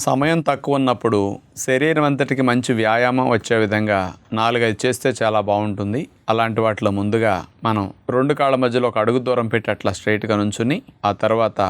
సమయం తక్కువ ఉన్నప్పుడు శరీరం అంతటికి మంచి వ్యాయామం వచ్చే విధంగా నాలుగైదు చేస్తే చాలా బాగుంటుంది. అలాంటి వాటిలో ముందుగా మనం రెండు కాళ్ళ మధ్యలో ఒక అడుగు దూరం పెట్టి అట్లా స్ట్రైట్గా నుంచుని ఆ తర్వాత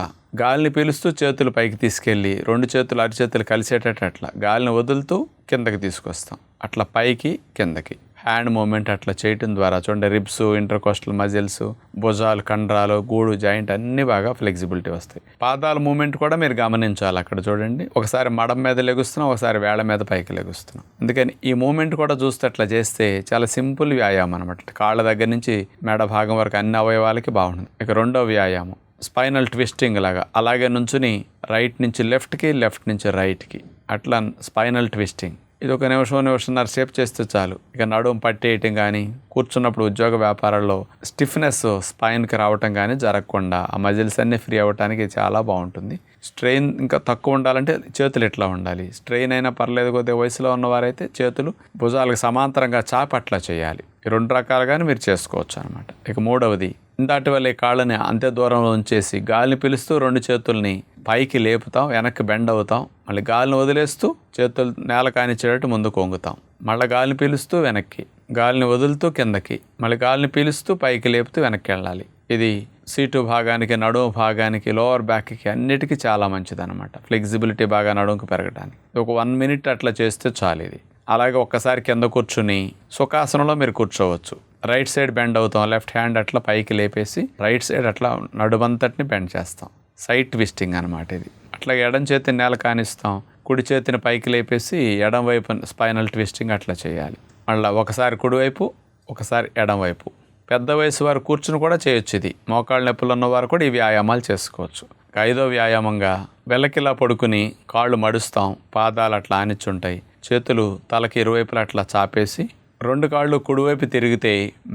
గాలిని పీలుస్తూ చేతులు పైకి తీసుకెళ్ళి రెండు చేతులు అరిచేతులు కలిసేటట్టు అట్లా గాలిని వదులుతూ కిందకి తీసుకొస్తాం. అట్లా పైకి కిందకి. హ్యాండ్ మూమెంట్ అట్లా చేయటం ద్వారా చూడండి రిబ్స్ ఇంటర్కోస్టల్ మజిల్స్ భుజాలు కండరాలు గూడు జాయింట్ అన్నీ బాగా ఫ్లెక్సిబిలిటీ వస్తాయి. పాదాల మూమెంట్ కూడా మీరు గమనించాలి అక్కడ చూడండి. ఒకసారి మడం మీద లెగుస్తున్నాం ఒకసారి వేళ మీద పైకి లెగుస్తున్నాం. అందుకని ఈ మూమెంట్ కూడా చూస్తే అట్లా చేస్తే చాలా సింపుల్ వ్యాయామం అనమాట కాళ్ళ దగ్గర నుంచి మెడ భాగం వరకు అన్ని అవయవాలకి బాగుంటుంది. ఇక రెండో వ్యాయామం స్పైనల్ ట్విస్టింగ్ లాగా. అలాగే నుంచుని రైట్ నుంచి లెఫ్ట్కి లెఫ్ట్ నుంచి రైట్కి అట్లా స్పైనల్ ట్విస్టింగ్ ఇది ఒక నిమిషం నిమిషంన్నర సేపు చేస్తే చాలు. ఇక నడుము పట్టేయటం కానీ కూర్చున్నప్పుడు ఉద్యోగ వ్యాపారాల్లో స్టిఫ్నెస్ స్పైన్కి రావటం కానీ జరగకుండా ఆ మజిల్స్ అన్నీ ఫ్రీ అవ్వటానికి చాలా బాగుంటుంది. స్ట్రెయిన్ ఇంకా తక్కువ ఉండాలంటే చేతులు ఎట్లా ఉండాలి. స్ట్రెయిన్ అయినా పర్లేదు కొద్దిగా వయసులో ఉన్నవారైతే చేతులు భుజాలకు సమాంతరంగా చాప అట్లా చేయాలి. రెండు రకాలుగానే మీరు చేసుకోవచ్చు అనమాట ఇక మూడవది ఇందాటి వల్ల ఈ కాళ్ళని అంతే దూరంలో ఉంచేసి గాలిని పిలుస్తూ రెండు చేతుల్ని పైకి లేపుతాం వెనక్కి బెండ్ అవుతాం మళ్ళీ గాలిని వదిలేస్తూ చేతులు నేల కానిచ్చేటట్టు ముందుకు వంగుతాం. మళ్ళీ గాలిని పీలుస్తూ వెనక్కి గాలిని వదులుతూ కిందకి మళ్ళీ గాలిని పీలుస్తూ పైకి లేపుతూ వెనక్కి వెళ్ళాలి. ఇది సీటు భాగానికి నడుము భాగానికి లోవర్ బ్యాక్కి అన్నిటికీ చాలా మంచిది అనమాట ఫ్లెక్సిబిలిటీ బాగా నడుముకు పెరగడానికి. ఒక వన్ మినిట్ అట్లా చేస్తే చాలు ఇది. అలాగే ఒక్కసారి కింద కూర్చుని సుఖాసనంలో మీరు కూర్చోవచ్చు. రైట్ సైడ్ బెండ్ అవుతాం లెఫ్ట్ హ్యాండ్ అట్లా పైకి లేపేసి రైట్ సైడ్ అట్లా నడుమంతటిని బెండ్ చేస్తాం. సైట్ ట్విస్టింగ్ అనమాట ఇది. అట్లా ఎడం చేతిని నేల కానిస్తాం కుడి చేతిని పైకి లేపేసి ఎడం వైపు స్పైనల్ ట్విస్టింగ్ అట్లా చేయాలి. మళ్ళీ ఒకసారి కుడివైపు ఒకసారి ఎడం వైపు. పెద్ద వయసు వారు కూర్చుని కూడా చేయొచ్చు ఇది. మోకాళ్ళ నొప్పులు ఉన్నవారు కూడా ఈ వ్యాయామాలు చేసుకోవచ్చు. ఐదో వ్యాయామంగా వెల్లకిలా పడుకుని కాళ్ళు మడుస్తాం పాదాలు అట్లా ఆనిచ్చుంటాయి. చేతులు తలకి ఇరువైపులా అట్లా చాపేసి రెండు కాళ్ళు కుడివైపు తిరిగితే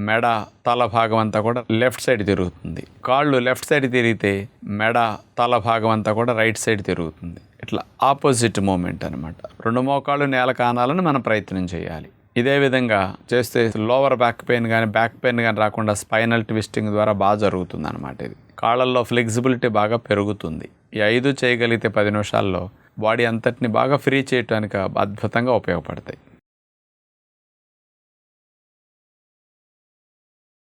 మెడ తల భాగం అంతా కూడా లెఫ్ట్ సైడ్ తిరుగుతుంది. కాళ్ళు లెఫ్ట్ సైడ్ తిరిగితే మెడ తల భాగం అంతా కూడా రైట్ సైడ్ తిరుగుతుంది. ఇట్లా ఆపోజిట్ మూమెంట్ అనమాట రెండు మోకాళ్ళు నేల కానాలని మనం ప్రయత్నం చేయాలి. ఇదే విధంగా చేస్తే లోవర్ బ్యాక్ పెయిన్ కానీ బ్యాక్ పెయిన్ కానీ రాకుండా స్పైనల్ ట్విస్టింగ్ ద్వారా బాగా జరుగుతుంది అనమాట ఇది. కాళ్ళల్లో ఫ్లెక్సిబిలిటీ బాగా పెరుగుతుంది. ఈ ఐదు చేయగలిగితే పది నిమిషాల్లో బాడీ అంతటిని బాగా ఫ్రీ చేయడానికి అద్భుతంగా ఉపయోగపడతాయి.